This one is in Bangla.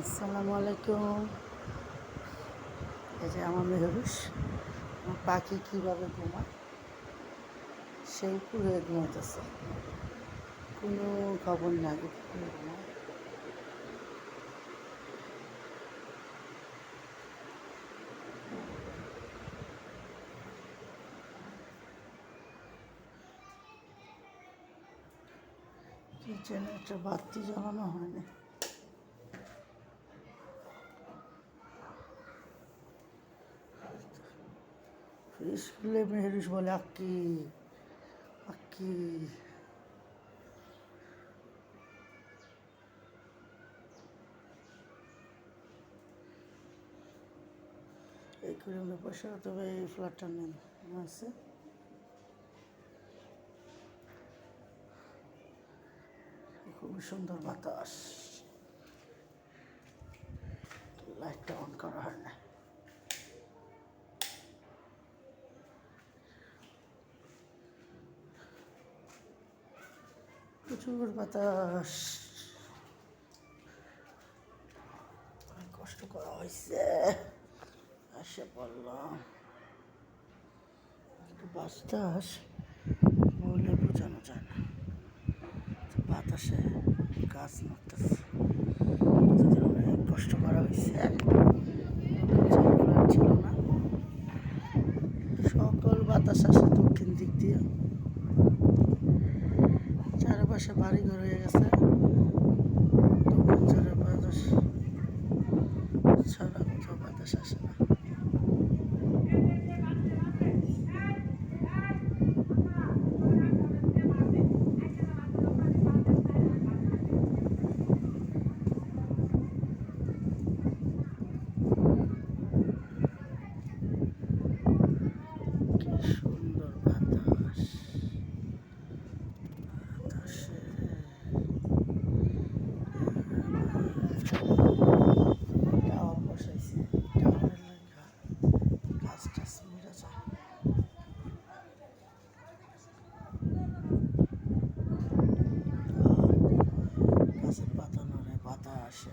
আসসালামু আলাইকুম। এই যে আমার মেহরুষ আমার পাখি কীভাবে ঘুমায়? সেই হয়ে ঘুমাইতেছে। কোনো খবর নাই উপরে ঘুমায়। কিচেনে একটা বাতি জ্বালানো হয়নি। ফ্রিজ খুলে মেহরুষ বলে, আক্কি আক্কি। এই করে আমরা পয়সা, তবে এই ফ্ল্যাটটা নেন আছে। খুবই সুন্দর বাতাস। লাইটটা অন করা হয় না। প্রচুর বাতাস। অনেক কষ্ট করা হয়েছে আসে পড়লাম। একটু বাতাস বলে বোঝানো যায় না। বাতাসে গাছ নড়তেছে অনেক কষ্ট করা হয়েছে ছিল না সকল বাতাস আসে দক্ষিণ দিক দিয়ে। পাশে বাড়ি ঘর হয়ে গেছে। দক্ষিণ চরে 是。